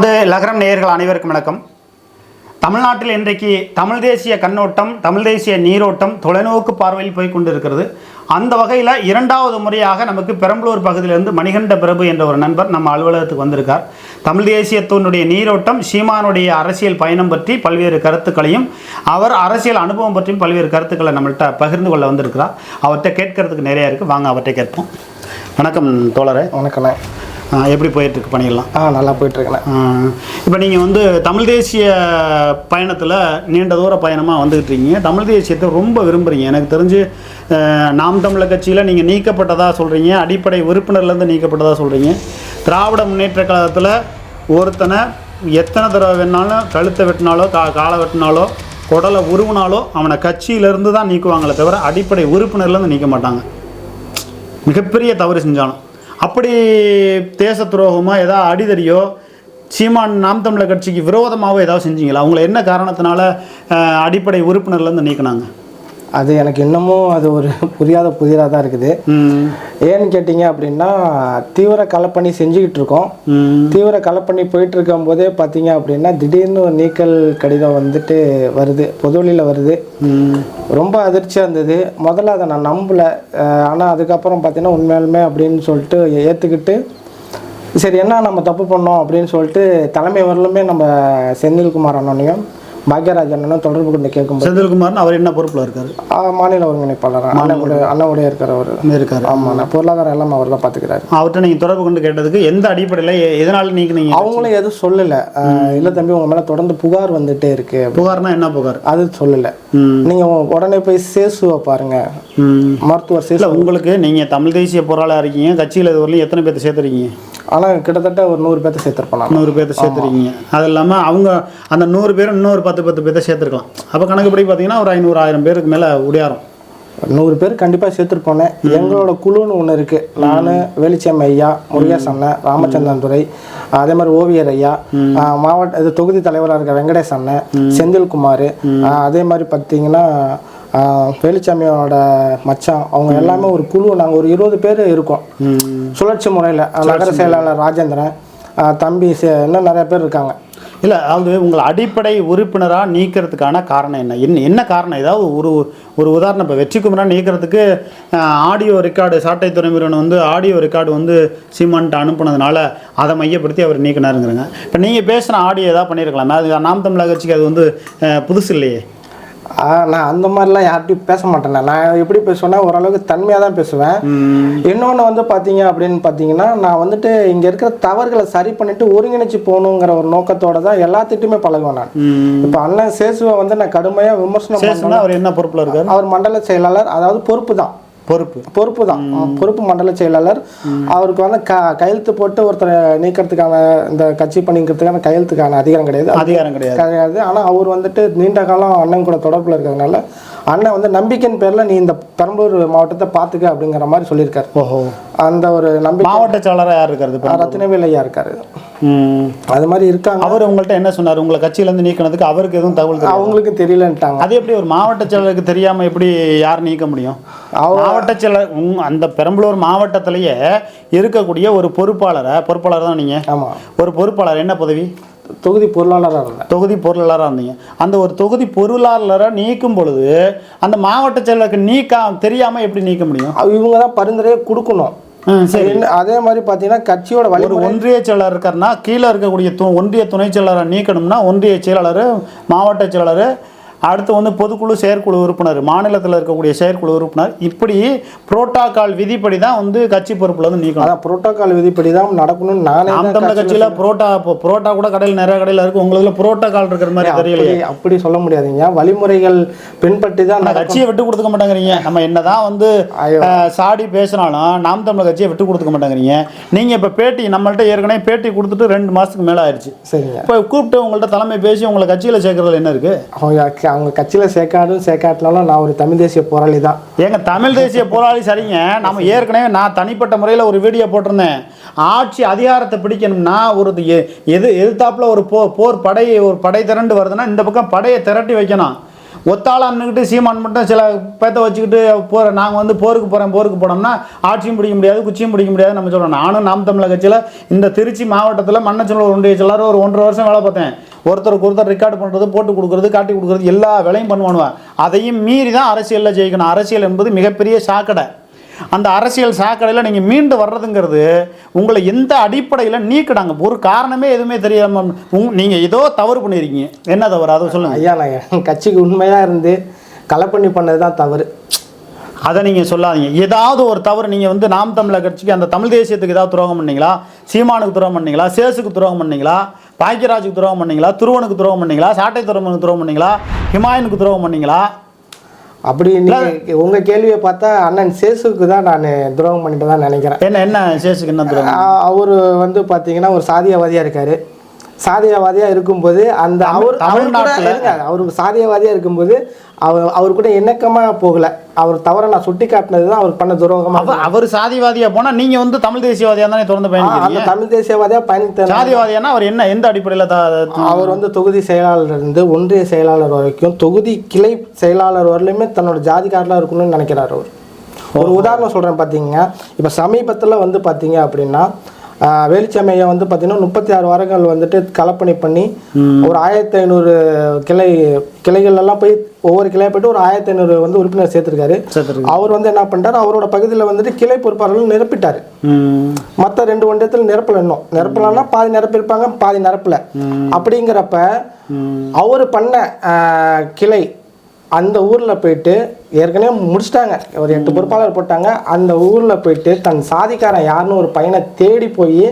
அது லகரம் நேயர்கள் அனைவருக்கும் வணக்கம். தமிழ்நாட்டில் இன்றைக்கு தமிழ் தேசிய கண்ணோட்டம் தமிழ் தேசிய நீரோட்டம் தொலைநோக்கு பார்வையில் போய் கொண்டிருக்கிறது. அந்த வகையில் இரண்டாவது முறையாக நமக்கு பெரம்பலூர் பகுதியிலிருந்து மணிகண்ட பிரபு என்ற ஒரு நண்பர் நம்ம அலுவலகத்துக்கு வந்திருக்கார். தமிழ் தேசியத்தினுடைய நீரோட்டம் சீமானுடைய அரசியல் பயணம் பற்றி பல்வேறு கருத்துக்களையும் அவர் அரசியல் அனுபவம் பற்றியும் பல்வேறு கருத்துக்களை நம்மள்கிட்ட பகிர்ந்து கொள்ள வந்திருக்கிறார். அவர்கிட்ட கேட்கறதுக்கு நிறைய இருக்குது வாங்க அவர்கிட்ட கேட்போம். வணக்கம் தோழரே. வணக்கம் எப்படி போயிட்டுருக்கு பணியெல்லாம்? ஆ நல்லா போயிட்டுருக்கண்ணே. இப்போ நீங்கள் வந்து தமிழ் தேசிய பயணத்தில் நீண்ட தூர பயணமாக வந்துக்கிட்டு இருக்கீங்க தமிழ் தேசியத்தை ரொம்ப விரும்புகிறீங்க எனக்கு தெரிஞ்சு நாம் தமிழர் கட்சியில் நீங்கள் நீக்கப்பட்டதாக சொல்கிறீங்க அடிப்படை உறுப்பினர்லேருந்து நீக்கப்பட்டதாக சொல்கிறீங்க திராவிட முன்னேற்ற கழகத்தில் ஒருத்தனை எத்தனை தடவை வேணாலும் கழுத்தை வெட்டினாலோ கா காலை வெட்டினாலோ குடலை உருவினாலோ அவனை கட்சியிலேருந்து தான் நீக்குவாங்களே தவிர அடிப்படை உறுப்பினர்லேருந்து நீக்க மாட்டாங்க. மிகப்பெரிய தவறு செஞ்சாலும். அப்படி தேச துரோகமாக ஏதாவது அடிதடியோ சீமான் நாம் தமிழர் கட்சிக்கு விரோதமாகவோ ஏதாவது செஞ்சீங்களா? அவங்கள என்ன காரணத்தினால அடிப்படை உறுப்பினர்லேருந்து நீக்கினாங்க? அது எனக்கு இன்னமும் அது ஒரு புரியாத புதிராக தான் இருக்குது. ஏன்னு கேட்டிங்க அப்படின்னா தீவிர களப்பணி செஞ்சுக்கிட்டு இருக்கோம். தீவிர களப்பணி போயிட்டு இருக்கும்போதே பார்த்தீங்க அப்படின்னா திடீர்னு ஒரு நீக்கல் கடிதம் வந்துட்டு வருது பொதுவெளியில் வருது. ரொம்ப அதிர்ச்சியாக இருந்தது. முதல்ல அதை நான் நம்பலை. ஆனால் அதுக்கப்புறம் பார்த்தீங்கன்னா உண்மையாலுமே அப்படின்னு சொல்லிட்டு ஏற்றுக்கிட்டு சரி என்ன நம்ம தப்பு பண்ணோம் அப்படின்னு சொல்லிட்டு தலைமை வரலுமே நம்ம செந்தில்குமார் அண்ணனையும் பாக்யராஜ் அண்ணனும் தொடர்பு கொண்டு கேட்கும்போது செந்தில்குமார்னு அவர் என்ன பொறுப்பில் இருக்காரு? மாநில ஒருங்கிணைப்பாளர்? அண்ணனுடைய அண்ணனுடைய இருக்கிறவர் இருக்காரு ஆமாண்ணா பொருளாதாரம் எல்லாம் அவர் தான் பார்த்துக்கிறாரு அவர்கிட்ட நீங்கள் தொடர்பு கொண்டு கேட்டதுக்கு எந்த அடிப்படையில் எதனால நீக்கினீங்க அவங்களும் எதுவும் சொல்லலை. இல்லை தம்பி உங்கள் மேலே தொடர்ந்து புகார் வந்துட்டே இருக்கு. புகார்னா என்ன புகார்? அது சொல்லலை. நீங்கள் உடனே போய் சேசுவை பாருங்க. மருத்துவர் சேசு உங்களுக்கு நீங்கள் தமிழ் தேசிய போராளாக இருக்கீங்க கட்சியில் இது வரலையும் எத்தனை பேர்த்த சேர்த்துருக்கீங்க? ஆனால் கிட்டத்தட்ட ஒரு நூறு பேர்த்த சேர்த்துருப்பேன் நான் நூறு பேர்த்த சேர்த்துருக்கீங்க. அது இல்லாமல் அவங்க அந்த நூறு பேர் இன்னொரு பத்து பத்து பேர்த்த சேர்த்துருக்கலாம். அப்போ கணக்குப்படி பார்த்தீங்கன்னா ஒரு ஐநூறு ஆயிரம் பேருக்கு மேலே உடையாரம். நூறு பேர் கண்டிப்பாக சேர்த்துருப்போனே எங்களோட குழுன்னு ஒன்று இருக்குது நான் வெளிச்சம் ஐயா முருகேச் அண்ணன் ராமச்சந்திரன் துரை அதே மாதிரி ஓவியர் ஐயா மாவட்ட இது தொகுதி தலைவராக இருக்க வெங்கடேஷ் அண்ணன் செந்தில்குமார் அதே மாதிரி பார்த்தீங்கன்னா ஆ, வெளிச்சாமியோட மச்சான் அவங்க எல்லாமே ஒரு குழு. நாங்கள் ஒரு இருபது பேர் இருக்கோம். சுழற்சி முறையில் நகர செயலாளர் ராஜேந்திரன் தம்பி இன்னும் நிறைய பேர் இருக்காங்க. இல்லை அதாவது உங்களை அடிப்படை உறுப்பினராக நீக்கிறதுக்கான காரணம் என்ன? என்ன என்ன காரணம்? ஏதாவது ஒரு ஒரு உதாரணம் இப்போ வெற்றிக்குமரா நீக்கிறதுக்கு ஆடியோ ரெக்கார்டு சாட்டை துறை நிறுவனம் வந்து ஆடியோ ரெக்கார்டு வந்து சீமான்ட்டு அனுப்புனதுனால அதை மையப்படுத்தி அவர் நீக்கினாருங்கிறங்க. இப்போ நீங்கள் பேசுன ஆடியோ ஏதாவது பண்ணியிருக்கலாமே அது நாம் தமிழக கட்சிக்கு அது வந்து புதுசு இல்லையே. நான் அந்த மாதிரிலாம் யார்கிட்டயும் பேச மாட்டேன் நான் எப்படி பேசுவேன்னா ஓரளவுக்கு தன்மையாக தான் பேசுவேன். இன்னொன்று வந்து பார்த்தீங்க அப்படின்னு பார்த்தீங்கன்னா நான் வந்துட்டு இங்கே இருக்கிற தவறுகளை சரி பண்ணிட்டு ஒருங்கிணைச்சு போகணுங்கிற ஒரு நோக்கத்தோட தான் எல்லாத்திட்டையுமே பழகுவேன் நான். இப்போ அண்ணன் சேசுவை வந்து நான் கடுமையாக விமர்சனம் அவர் என்ன பொறுப்பில் இருக்கார்? அவர் மண்டல செயலாளர் அதாவது பொறுப்பு தான். பொறுப்பு. பொறுப்பு தான் பொறுப்பு மண்டல செயலாளர். அவருக்கு வந்து க கையெழுத்து போட்டு ஒருத்தரை நீக்கிறதுக்கான இந்த கட்சி பண்ணிக்கிறதுக்கான கையெழுத்துக்கான அதிகாரம் கிடையாது. அதிகாரம் கிடையாது. கிடையாது. ஆனால் அவர் வந்துட்டு நீண்ட காலம் அண்ணன் கூட தொடர்பில் இருக்கிறதுனால அண்ணன் வந்து நம்பிக்கையின் பேரில் நீ இந்த பெரம்பலூர் மாவட்டத்தை பார்த்துக்க அப்படிங்கிற மாதிரி சொல்லியிருக்காரு. ஓஹோ. அந்த ஒரு நம்பிக்கை மாவட்ட செயலராக யார் இருக்காரு இப்போ ரத்தினவேல் ஐயா இருக்காரு. அது மாதிரி இருக்காங்க. அவர் உங்கள்கிட்ட என்ன சொன்னார்? உங்களை கட்சியிலேருந்து நீக்கினதுக்கு அவருக்கு எதுவும் தகவல் அவங்களுக்கு தெரியலன்ட்டாங்க. அது எப்படி ஒரு மாவட்ட செயலருக்கு தெரியாம எப்படி யார் நீக்க முடியும்? மாவட்ட செயலர் அந்த பெரம்பலூர் மாவட்டத்திலேயே இருக்கக்கூடிய ஒரு பொறுப்பாளரை பொறுப்பாளர் தான் நீங்க? ஆமாம் ஒரு பொறுப்பாளர் என்ன பதவி? தொகுதி பொருளாளராக இருந்தேன் தொகுதி பொருளாளராக இருந்தீங்க. அந்த ஒரு தொகுதி பொருளாளரை நீக்கும் பொழுது அந்த மாவட்ட செயலருக்கு நீக்க தெரியாம எப்படி நீக்க முடியும்? இவங்க தான் பரிந்துரையை கொடுக்கணும். சரி. அதே மாதிரி பார்த்தீங்கன்னா கட்சியோட வழி ஒரு ஒன்றிய செயலாளர் இருக்காருன்னா கீழே இருக்கக்கூடிய ஒன்றிய துணை செயலாளரை நீக்கணும்னா ஒன்றிய செயலாளர் மாவட்ட செயலாளர் அடுத்து வந்து பொதுக்குழு செயற்குழு உறுப்பினர் மாநிலத்தில் இருக்கக்கூடிய செயற்குழு உறுப்பினர். இப்படி புரோட்டோகால் விதிப்படி தான் வந்து கட்சி பொறுப்புல வந்து நீக்கணும். அதான் புரோட்டோகால் விதிப்படி தான் நடக்கணும்னு நானே நாம் தான் தமிழர் கட்சியில் புரோட்டா இப்போ புரோட்டா கூட கடையில் நிறைய கடையில் இருக்கு. உங்களுக்கு புரோட்டோகால் இருக்கிற மாதிரி தெரியலையே. அப்படி சொல்ல முடியாதுங்க. வழிமுறைகள் பின்பற்றி தான் கட்சியை விட்டு கொடுத்துக்க மாட்டேங்கிறீங்க. நம்ம என்னதான் வந்து ஐயோ. அஹ், சாடி பேசினாலும் நாம் தமிழர் கட்சியை விட்டு கொடுத்துக்க மாட்டேங்கிறீங்க. நீங்க இப்ப பேட்டி நம்மள்ட்ட ஏற்கனவே பேட்டி கொடுத்துட்டு ரெண்டு மாசத்துக்கு மேல ஆயிடுச்சு சரிங்க. இப்போ கூப்பிட்டு உங்கள்ட்ட தலைமை பேசி உங்களை கட்சியில் சேர்க்கறதுல என்ன இருக்கு? அவங்க கட்சியில் சேர்க்காடும் சேர்க்காட்டினாலும் நான் ஒரு தமிழ் தேசிய போராளி தான். எங்க தமிழ் தேசிய போராளி சரிங்க. நம்ம ஏற்கனவே நான் தனிப்பட்ட முறையில் ஒரு வீடியோ போட்டிருந்தேன். ஆட்சி அதிகாரத்தை பிடிக்கணும்னா ஒரு எ- எது எதிர்த்தாப்புல ஒரு போ போர் படை ஒரு படை திரண்டு வருதுன்னா இந்த பக்கம் படையை திரட்டி வைக்கணும். ஒத்தாளான்னுக்கிட்டு சீமான் மட்டும் சில பேத்த வச்சுக்கிட்டு போகிற நாங்கள் வந்து போருக்கு போகிறேன் போருக்கு போனோம்னா ஆட்சியும் பிடிக்க முடியாது குச்சியும் பிடிக்க முடியாது நம்ம சொல்கிறோம் நானும் நாம் தமிழக கட்சியில் இந்த திருச்சி மாவட்டத்தில் மன்னச்சநல்லூர் ஒன்றிய செயலாளர் ஒரு ஒன்றரை வருஷம் வேலை பார்த்தேன். ஒருத்தருக்கு ஒருத்தர் ரெக்கார்டு பண்ணுறது போட்டு கொடுக்குறது காட்டி கொடுக்குறது எல்லா வேலையும் பண்ணுவானுவேன் அதையும் மீறி தான் அரசியலில் ஜெயிக்கணும். அரசியல் என்பது மிகப்பெரிய சாக்கடை. அந்த அரசியல் சாக்கடையில் நீங்கள் மீண்டு வர்றதுங்கிறது உங்களை எந்த அடிப்படையில் நீக்கிடாங்க ஒரு காரணமே எதுவுமே தெரியாமல் உங் நீங்கள் ஏதோ தவறு பண்ணியிருக்கீங்க என்ன தவறு? அதை சொல்லுங்கள் ஐயா நான் கட்சிக்கு உண்மையாக இருந்து கலப்பண்ணி பண்ணது தான் தவறு. அதை நீங்கள் சொல்லாதீங்க. ஏதாவது ஒரு தவறு நீங்கள் வந்து நாம் தமிழர் கட்சிக்கு அந்த தமிழ் தேசியத்துக்கு ஏதாவது துரோகம் பண்ணீங்களா? சீமானுக்கு துரோகம் பண்ணீங்களா? சேசுக்கு துரோகம் பண்ணீங்களா? பாக்கியராஜுக்கு துரோகம் பண்ணீங்களா? துருவனுக்கு துரோகம் பண்ணீங்களா? சாட்டை துரோகனுக்கு துரோகம் பண்ணீங்களா? ஹிமாயனுக்கு துரோகம் பண்ணீங்களா? அப்படி உங்க கேள்வியை பார்த்தா அண்ணன் சேசுக்கு தான் நான் துரோகம் பண்ணிட்டு தான் நினைக்கிறேன். என்ன என்ன சேசுக்கு என்ன துரோகம்? அவர் வந்து பார்த்தீங்கன்னா ஒரு சாதியவாதியா இருக்காரு. சாதியவாதியா இருக்கும்போது அந்த அவர் அவர் அவருக்கு சாதியவாதியா இருக்கும்போது அவர் அவர் கூட இணக்கமா போகல. அவர் தவற நான் சுட்டி காட்டினது தான் அவர் பண்ண துரோகமா அவர் அவர் சாதிவாதியா போனா நீங்க வந்து தமிழ் தேசியவாதியா தானே தொடர்ந்து பயணிக்கிறீங்க? தமிழ் தேசியவாதியா பயணித்த சாதிவாதியானா அவர் என்ன எந்த அடிப்படையில் அவர் வந்து தொகுதி செயலாளர் இருந்து ஒன்றிய செயலாளர் வரைக்கும் தொகுதி கிளை செயலாளர் வரலையுமே தன்னோட ஜாதிக்காரலாக இருக்கணும்னு நினைக்கிறார் அவர். ஒரு உதாரணம் சொல்கிறேன் பார்த்தீங்க இப்போ சமீபத்தில் வந்து பார்த்தீங்க அப்படின்னா வேலுச்சாமியை வந்து பார்த்தீங்கன்னா முப்பத்தி ஆறு வாரங்கள் வந்துட்டு கலப்பணி பண்ணி ஒரு ஆயிரத்தி ஐநூறு கிளை கிளைகள் எல்லாம் போய் ஒவ்வொரு கிளையை போயிட்டு ஒரு ஆயிரத்தி ஐநூறு வந்து உறுப்பினர் சேர்த்துருக்காரு. சேர்த்துருக்கு அவர் வந்து என்ன பண்ணிட்டார்? அவரோட பகுதியில் வந்துட்டு கிளை பொறுப்பாளர்கள் நிரப்பிட்டார். மற்ற ரெண்டு ஒன்றியத்தில் நிரப்பல இன்னும். நிரப்பலன்னா பாதி நிரப்பியிருப்பாங்க பாதி நிரப்பல. அப்படிங்கிறப்ப அவர் பண்ண கிளை அந்த ஊரில் போயிட்டு ஏற்கனவே முடிச்சிட்டாங்க. ஒரு எட்டு பொறுப்பாளர் போட்டாங்க. அந்த ஊரில் போயிட்டு தன் சாதிக்காரன் யாருன்னு ஒரு பையனை தேடி போய்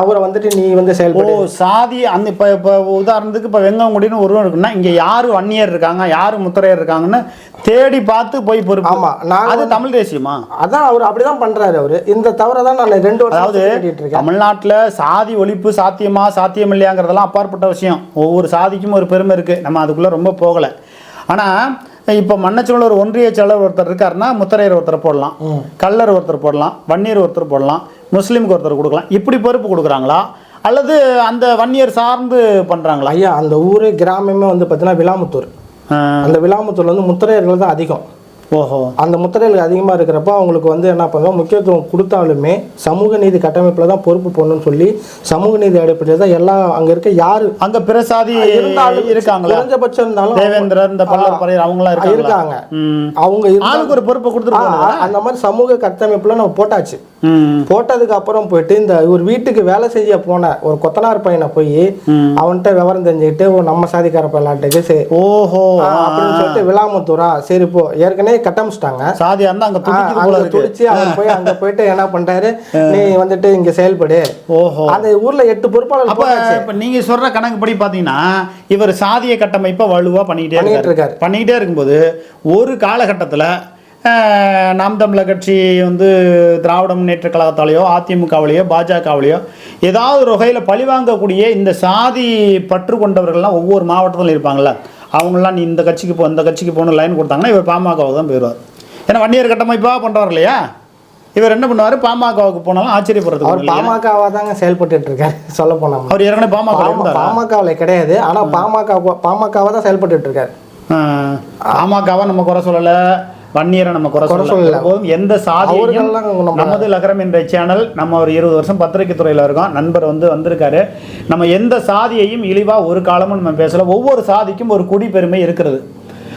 அவரை வந்துட்டு நீ வந்து செயல்படு. சாதி அந்த இப்போ இப்போ உதாரணத்துக்கு இப்போ வெங்கங்குடின்னு ஒருவன் இருக்குன்னா இங்கே யார் வன்னியர் இருக்காங்க யார் முத்திரையர் இருக்காங்கன்னு தேடி பார்த்து போய் பொறுப்பு. ஆமா நான் அது தமிழ் தேசியமா? அதான் அவர் அப்படிதான் பண்றாரு அவரு. இந்த தவிர தான் நான் ரெண்டு வருஷம் அதாவது தமிழ்நாட்டில் சாதி ஒழிப்பு சாத்தியமா சாத்தியம் இல்லையாங்கிறதெல்லாம் அப்பாற்பட்ட விஷயம். ஒவ்வொரு சாதிக்கும் ஒரு பெருமை இருக்குது நம்ம அதுக்குள்ளே ரொம்ப போகலை. ஆனால் இப்போ மன்னச்சநல்லூர் ஒன்றிய செயலர் ஒருத்தர் இருக்காருன்னா முத்தரையர் ஒருத்தர் போடலாம். கல்லர் ஒருத்தர் போடலாம். வன்னியர் ஒருத்தர் போடலாம். முஸ்லீமுக்கு ஒருத்தர் கொடுக்கலாம். இப்படி பொறுப்பு கொடுக்குறாங்களா? அல்லது அந்த வன்னியர் சார்ந்து பண்ணுறாங்களா ஐயா அந்த ஊரே கிராமமே வந்து பார்த்தீங்கன்னா விலாமுத்தூர். அந்த விலாமுத்தூர்ல வந்து முத்திரையர்கள் தான் அதிகம். ஓஹோ. அந்த முத்திரைகள் அதிகமாக இருக்கிறப்ப அவங்களுக்கு வந்து என்ன பண்ணுவோம்? முக்கியத்துவம் கொடுத்தாலுமே சமூக நீதி கட்டமைப்பில் தான் பொறுப்பு போடணும்னு சொல்லி சமூக நீதி அடிப்படையில் தான் எல்லாம் அங்கே இருக்க யாரு அங்க பிற சாதி இருந்தாலும் இருக்காங்களா? குறைஞ்சபட்சம் இருந்தாலும் தேவேந்திரர் இந்த பல்லர் அவங்களாம் இருக்காங்க. அவங்க ஆளுக்கு ஒரு பொறுப்பை கொடுத்துருக்காங்க அந்த மாதிரி சமூக கட்டமைப்புல நம்ம போட்டாச்சு. போட்டதுக்கு அப்புறம் போயிட்டு இந்த ஒரு வீட்டுக்கு வேலை செய்ய போன ஒரு கொத்தனார் பையனை போய் அவன்கிட்ட விவரம் தெரிஞ்சுக்கிட்டு நம்ம சாதிக்கார சரி ஓஹோ. அப்படின்னு சொல்லிட்டு விலாமுத்தூரா சரி போ ஏற்கனவே கட்டமிச்சிட்டாங்க. சாதியா இருந்தா அங்க அங்க துடிச்சு அவர் போய் அங்க போயிட்டு என்ன பண்றாரு? நீ வந்துட்டு இங்க செயல்படு. ஓஹோ. அந்த ஊர்ல எட்டு பொறுப்பாளர் இப்ப நீங்க சொல்ற கணக்குப்படி பாத்தீங்கன்னா இவர் சாதிய கட்டமைப்பை வலுவா பண்ணிக்கிட்டே இருக்காரு. பண்ணிக்கிட்டே இருக்கும்போது ஒரு காலகட்டத்துல நாம் தமிழர் கட்சி வந்து திராவிட முன்னேற்ற கழகத்தாலேயோ அதிமுகவிலேயோ பாஜகவிலேயோ ஏதாவது ஒரு வகையில் பழிவாங்கக்கூடிய இந்த சாதி பற்று கொண்டவர்கள்லாம் ஒவ்வொரு மாவட்டத்திலும் இருப்பாங்கல்ல. அவங்களாம் நீ இந்த கட்சிக்கு போ இந்த கட்சிக்கு போகணும் லைன் கொடுத்தாங்கன்னா இவர் பாமகவுக்கு தான் போயிடுவார். ஏன்னா வன்னியர் கட்டமைப்பாக பண்ணுறவர் இல்லையா? இவர் என்ன பண்ணுவார்? பாமகவுக்கு போனாலும் ஆச்சரியப்படுறதுக்கு அவர் ஒண்ணும் இல்லையா? பாமகவா தாங்க செயல்பட்டு இருக்காரு சொல்ல போனா. அவர் ஏற்கனவே பாமக பாமகவுல கிடையாது. ஆனா பாமக பாமகவா தான் செயல்பட்டு இருக்காரு பாமகவை நம்ம குறை சொல்லல. வன்னியரை நம்ம குறை சொல்லல. போதும் எந்த நம்ம- நமது லகரம் என்ற சேனல் நம்ம ஒரு இருபது வருஷம் பத்திரிகை துறையில இருக்கோம். நண்பர் வந்து வந்திருக்காரு. நம்ம எந்த சாதியையும் இழிவா ஒரு காலமும் நம்ம பேசல. ஒவ்வொரு சாதிக்கும் ஒரு குடி பெருமை இருக்கிறது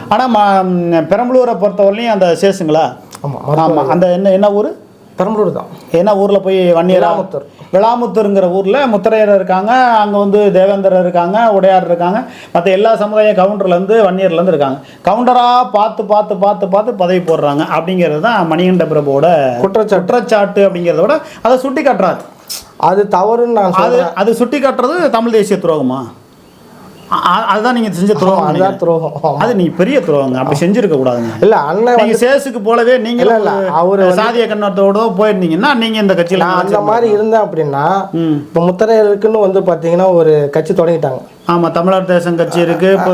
ஆனா ம- பெரம்பலூரை பொறுத்தவரையிலையும் அந்த சேசுங்களா ஆமா ஆமா. அந்த என்ன என்ன ஊர்? பெரம்பலூர் தான். என்ன ஊர்ல போய் வன்னியரா விளாமுத்தூர். விளாமுத்தூருங்கிற ஊர்ல முத்தரையர் இருக்காங்க அங்க வந்து தேவேந்திரர் இருக்காங்க உடையார் இருக்காங்க. மற்ற எல்லா சமுதாய கவுண்டர்ல இருந்து வன்னியர்ல இருந்து இருக்காங்க. கவுண்டரா பார்த்து பார்த்து பார்த்து பார்த்து பதவி போடுறாங்க அப்படிங்கிறது தான் மணிகண்ட பிரபுவோட குற்றச்சாட்டு. குற்றச்சாட்டு அப்படிங்கிறத விட அதை சுட்டி காட்டுறாரு அது தவறுன்னு நான் அது அது சுட்டி காட்டுறது தமிழ் தேசிய துரோகமா? அதுதான் நீங்க செஞ்ச துரோகம் அதுதான். துரோகம். அது நீங்க பெரிய துரோகங்க. அப்படி செஞ்சிருக்க கூடாதுங்க இல்ல அண்ணன் நீங்க சேசுக்கு போலவே நீங்க இல்ல, அவரு சாதிய கண்ணோட்டோட போயிருந்தீங்கன்னா நீங்க இந்த கட்சியில அந்த மாதிரி இருந்தேன் அப்படின்னா. இப்போ முத்தரையருக்குன்னு வந்து பாத்தீங்கன்னா ஒரு கட்சி தொடங்கிட்டாங்க. ஆமா தமிழர் தேசம் கட்சி இருக்கு. இப்போ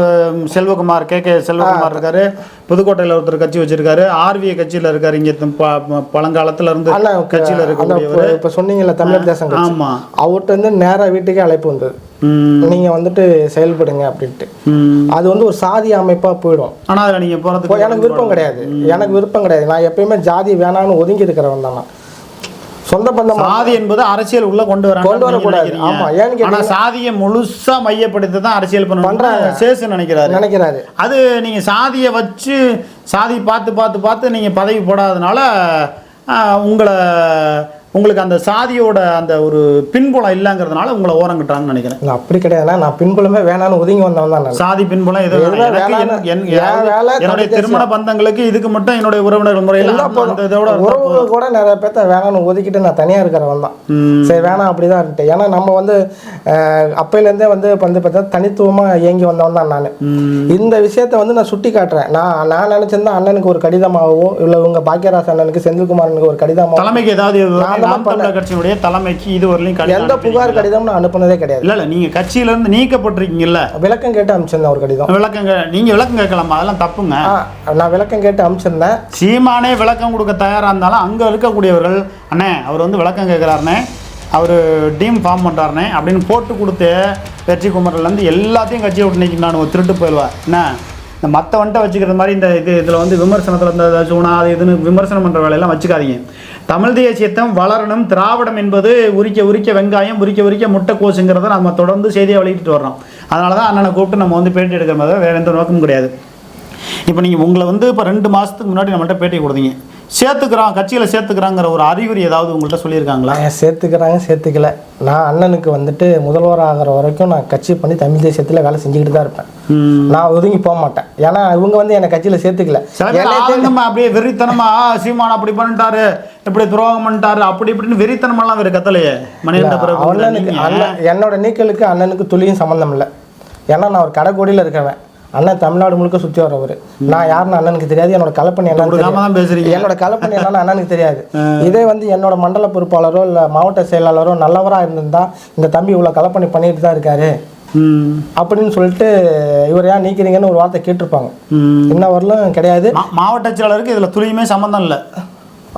செல்வகுமார் கே. கே. செல்வகுமார் இருக்காரு. புதுக்கோட்டையில ஒருத்தர் கட்சி வச்சிருக்காரு. ஆர்விய கட்சியில இருக்காரு. இங்க பழங்காலத்துல இருந்து கட்சியில இருக்கக்கூடியவர். இப்போ சொன்னீங்கல்ல தமிழர் தேசம் கட்சி. ஆமா. அவர்கிட்ட இருந்து நேரா வீட்டுக்கே அழைப்பு வந்தது. நீங்கள் வந்துட்டு செயல்படுங்க அப்படின்ட்டு. அது வந்து ஒரு சாதி அமைப்பாக போயிடும். ஆனால் அதில் நீங்கள் போகிறதுக்கு எனக்கு விருப்பம் கிடையாது. எனக்கு விருப்பம் கிடையாது. நான் எப்பயுமே ஜாதி வேணாம்னு ஒதுங்கி இருக்கிறவன் தான் சொந்த பந்தம் சாதி என்பது அரசியல் உள்ள கொண்டு வர கொண்டு வரக்கூடாது. ஆமா, ஏன்னு ஆனா சாதியை முழுசா மையப்படுத்தி தான் அரசியல் பண்ண பண்றாங்க. சேசு நினைக்கிறாரு. நினைக்கிறாரு. அது நீங்க சாதியை வச்சு சாதி பார்த்து பார்த்து பார்த்து நீங்க பதவி போடாதனால உங்களை உங்களுக்கு அந்த சாதியோட அந்த ஒரு பின்புலம் இல்லைங்கிறதுனால உங்களை ஓரங்கிட்டாங்கன்னு நினைக்கிறேன். இல்லை அப்படி கிடையாதுண்ணா நான் பின்புலமே வேணாம்னு ஒதுங்கி வந்தவன் தான் நான். சாதி பின்புலம் வேலை என்னுடைய திருமண பந்தங்களுக்கு இதுக்கு மட்டும் என்னுடைய உறவினர்கள் முறையில் இதோட. உறவுகள் கூட நிறைய பேர்த்த வேணாம்னு ஒதுக்கிட்டு நான் தனியாக இருக்கிறவன் தான். சரி வேணாம் அப்படிதான் இருந்துட்டு ஏன்னா நம்ம வந்து அப்பையிலேருந்தே வந்து வந்து பார்த்தா தனித்துவமாக இயங்கி வந்தவன் தான் நான். இந்த விஷயத்த வந்து நான் சுட்டி காட்டுறேன். நான் நான் நினச்சிருந்தா அண்ணனுக்கு ஒரு கடிதமாகவோ இல்லை உங்க பாக்கியராஜ் அண்ணனுக்கு செந்தில்குமாரனுக்கு ஒரு கடிதமாகவோ தலைமைக்கு ஏதாவது இது தான் நாம் தமிழர் கட்சியினுடைய தலைமைக்கு இது வரலையும் எந்த புகார் கடிதம் நான் அனுப்புனதே கிடையாது. இல்ல இல்ல நீங்க கட்சியில இருந்து நீக்கப்பட்டிருக்கீங்கல்ல? விளக்கம் கேட்டு அனுப்பிச்சிருந்தேன் ஒரு கடிதம். விளக்கங்க நீங்க விளக்கம் கேட்கலாமா? அதெல்லாம் தப்புங்க. நான் விளக்கம் கேட்டு அனுப்பிச்சிருந்தேன். சீமானே விளக்கம் கொடுக்க தயாரா இருந்தாலும் அங்க இருக்கக்கூடியவர்கள் அண்ணே அவர் வந்து விளக்கம் கேட்குறாருனே அவர் டீம் ஃபார்ம் பண்ணுறாருனே அப்படின்னு போட்டு கொடுத்து வெற்றி குமரிலேருந்து எல்லாத்தையும் கட்சியை விட்டு நிற்கி நான் ஒரு திருட்டு போயிடுவேன். என்ன? இந்த மற்ற வந்துட்டு வச்சுக்கிறது மாதிரி இந்த இது இதில் வந்து விமர்சனத்தில் இந்த சூனா அது இதுன்னு விமர்சனம் பண்ணுற வேலையெல்லாம் வச்சுக்காதீங்க. தமிழ் தேசியத்தம் வளரணும் திராவிடம் என்பது உரிக்க உரிக்க வெங்காயம் உரிக்க உரிக்க முட்டைக்கோசுங்கிறத நம்ம தொடர்ந்து செய்தியை வெளியிட்டு வர்றோம். அதனால தான் அண்ணனை கூப்பிட்டு நம்ம வந்து பேட்டி எடுக்கிற மாதிரி வேறு எந்த நோக்கமும் கிடையாது. இப்போ நீங்கள் உங்களை வந்து இப்போ ரெண்டு மாதத்துக்கு முன்னாடி நம்மள்கிட்ட பேட்டி கொடுத்தீங்க. சேர்த்துக்கிறோம் கட்சியில் சேர்த்துக்கிறாங்கிற ஒரு அறிகுறி ஏதாவது உங்கள்கிட்ட சொல்லியிருக்காங்களா? சேர்த்துக்கிறாங்க சேர்த்துக்கல. நான் அண்ணனுக்கு வந்துட்டு முதல்வர் ஆகிற வரைக்கும் நான் கட்சி பண்ணி தமிழ் தேசியத்தில் வேலை செஞ்சுக்கிட்டு தான் இருப்பேன். நான் ஒதுங்கி போக மாட்டேன். ஏன்னா இவங்க வந்து என்னை கட்சியில் சேர்த்துக்கல. ஆனந்தமா அப்படியே வெறித்தனமா "ஆ, சீமான் அப்படி பண்ணிட்டாரு இப்படி துரோகம் பண்ணிட்டாரு அப்படி இப்படின்னு வெறித்தனமெல்லாம் வேறு கத்தலையே. அண்ணனுக்கு அண்ணன் என்னோட நீக்கலுக்கு அண்ணனுக்கு துளியும் சம்மந்தம் இல்லை. ஏன்னா நான் ஒரு கடைக்கோடியில் இருக்கவன். அண்ணன் தமிழ்நாடு முழுக்க சுற்றி வரவர் நான் யாருன்னு அண்ணனுக்கு தெரியாது என்னோட கலப்பணி என்னன்னு பேசுறீங்க. என்னோட கலப்பணி என்னன்னு அண்ணனுக்கு தெரியாது. இதே வந்து என்னோட மண்டல பொறுப்பாளரோ இல்லை மாவட்ட செயலாளரோ நல்லவராக இருந்திருந்தா இந்த தம்பி இவ்வளோ கலப்பணி பண்ணிட்டு தான் இருக்காரு. அப்படின்னு சொல்லிட்டு இவர் ஏன் நீக்கிறீங்கன்னு ஒரு வார்த்தை கேட்டிருப்பாங்க. இன்ன வரலும் கிடையாது. மாவட்ட செயலாளருக்கு இதில் துளியுமே சம்மந்தம் இல்லை.